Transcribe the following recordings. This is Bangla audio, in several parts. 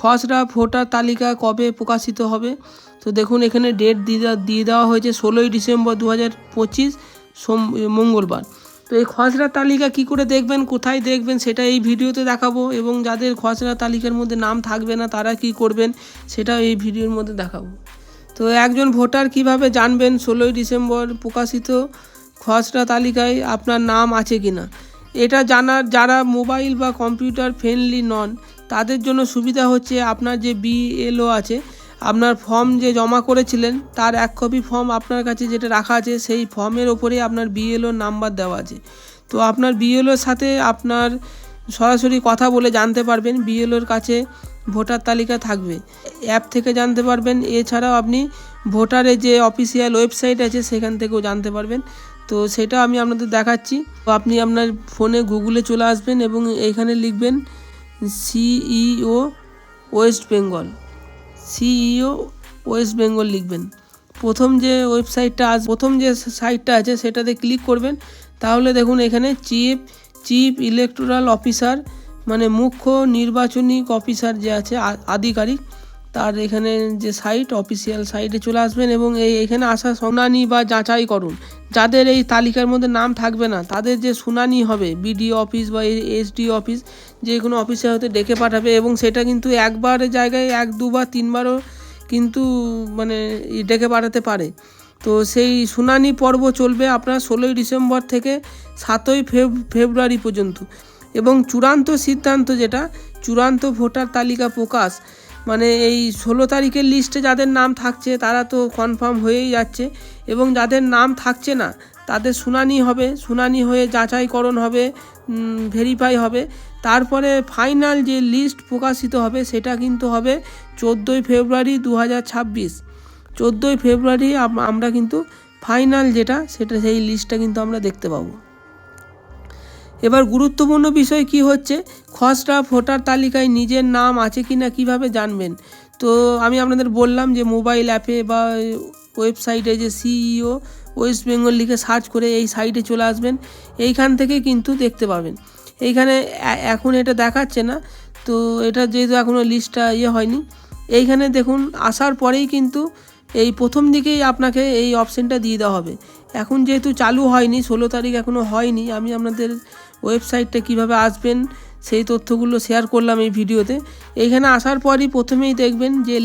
খসড়া ভোটার তালিকা কবে প্রকাশিত হবে? তো দেখুন, এখানে ডেট দিয়ে দিয়ে দেওয়া হয়েছে ষোলোই ডিসেম্বর দু হাজার পঁচিশ, সোম, মঙ্গলবার। তো এই খসড়া তালিকা কি করে দেখবেন, কোথায় দেখবেন, সেটা এই ভিডিওতে দেখাবো এবং যাদের খসড়া তালিকার মধ্যে নাম থাকবে না, তারা কি করবেন, সেটাও এই ভিডিওর মধ্যে দেখাবো। তো একজন ভোটার কীভাবে জানবেন ষোলোই ডিসেম্বর প্রকাশিত খসড়া তালিকায় আপনার নাম আছে কি না এটা জানার যারা মোবাইল বা কম্পিউটার ফ্রেন্ডলি নন, তাদের জন্য সুবিধা হচ্ছে আপনার যে বিএলও আছে, আপনার ফর্ম যে জমা করেছিলেন, তার এক কপি ফর্ম আপনার কাছে যেটা রাখা আছে, সেই ফর্মের ওপরে আপনার বিএলও নাম্বার দেওয়া আছে। তো আপনার বিএলওর সাথে আপনার সরাসরি কথা বলে জানতে পারবেন বিএলওর কাছে ভোটার তালিকা থাকবে। অ্যাপ থেকে জানতে পারবেন, এছাড়াও আপনি ভোটারের যে অফিসিয়াল ওয়েবসাইট আছে, সেখান থেকেও জানতে পারবেন। তো সেটা আমি আপনাদের দেখাচ্ছি। তো আপনি আপনার ফোনে গুগলে চলে আসবেন এবং এখানে লিখবেন CEO West Bengal CEO West Bengal লিখবেন। প্রথম যে ওয়েবসাইটটা আস প্রথম যে সাইটটা আছে সেটাতে ক্লিক করবেন। তাহলে দেখুন এখানে চিফ চিফ ইলেকটোরাল অফিসার মানে মুখ্য নির্বাচনিক অফিসার যে আছে আধিকারিক তার এখানে যে সাইট অফিসিয়াল সাইটে চলে আসবেন এবং এই এখানে আসা শুনানি বা যাচাই করুন। যাদের এই তালিকার মধ্যে নাম থাকবে না, তাদের যে শুনানি হবে বিডিও অফিস বা এসডি অফিস যে কোনো অফিসে হয়তো ডেকে পাঠাবে এবং সেটা কিন্তু একবারের জায়গায় এক, দুবার, তিনবারও কিন্তু মানে ডেকে পাঠাতে পারে। তো সেই শুনানি পর্ব চলবে আপনার ষোলোই ডিসেম্বর থেকে সাতই ফেব, ফেব্রুয়ারি পর্যন্ত। এবং চূড়ান্ত সিদ্ধান্ত যেটা, চূড়ান্ত ভোটার তালিকা প্রকাশ মানে এই ষোলো তারিখের লিস্টে যাদের নাম থাকছে, তারা তো কনফার্ম হয়েই যাচ্ছে। এবং যাদের নাম থাকছে না, তাদের শুনানি হবে। শুনানি হয়ে যাচাইকরণ হবে ভেরিফাই হবে। তারপরে ফাইনাল যে লিস্ট প্রকাশিত হবে, সেটা কিন্তু হবে চোদ্দোই ফেব্রুয়ারি দু হাজার ছাব্বিশ। চোদ্দোই ফেব্রুয়ারি আমরা কিন্তু ফাইনাল যেটা, সেটা, সেই লিস্টটা কিন্তু আমরা দেখতে পাবো। এবার গুরুত্বপূর্ণ বিষয় কি হচ্ছে? খসড়া ভোটার তালিকায় নিজের নাম আছে কি না কীভাবে জানবেন? তো আমি আপনাদের বললাম যে মোবাইল অ্যাপে বা ওয়েবসাইটে যে সিইও ওয়েস্ট বেঙ্গল লিখে সার্চ করে এই সাইটে চলে আসবেন। এইখান থেকে কিন্তু দেখতে পাবেন। এইখানে এখন এটা দেখাচ্ছে না। তো এটা যেহেতু এখনও লিস্টটা ইয়ে হয়নি। এইখানে দেখুন, আসার পরেই কিন্তু এই প্রথম দিকেই আপনাকে এই অপশানটা দিয়ে দেওয়া হবে। এখন যেহেতু চালু হয়নি, ষোলো তারিখ এখনও হয়নি, আমি আপনাদের ওয়েবসাইটটা কীভাবে আসবেন, সেই তথ্যগুলো শেয়ার করলাম এই ভিডিওতে। এইখানে আসার পরই প্রথমেই দেখবেন যে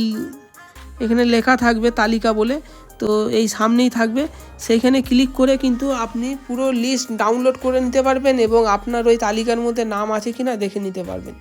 এখানে লেখা থাকবে তালিকা বলে, তো এই সামনেই থাকবে। সেইখানে ক্লিক করে কিন্তু আপনি পুরো লিস্ট ডাউনলোড করে নিতে পারবেন এবং আপনার ওই তালিকার মধ্যে নাম আছে কিনা দেখে নিতে পারবেন।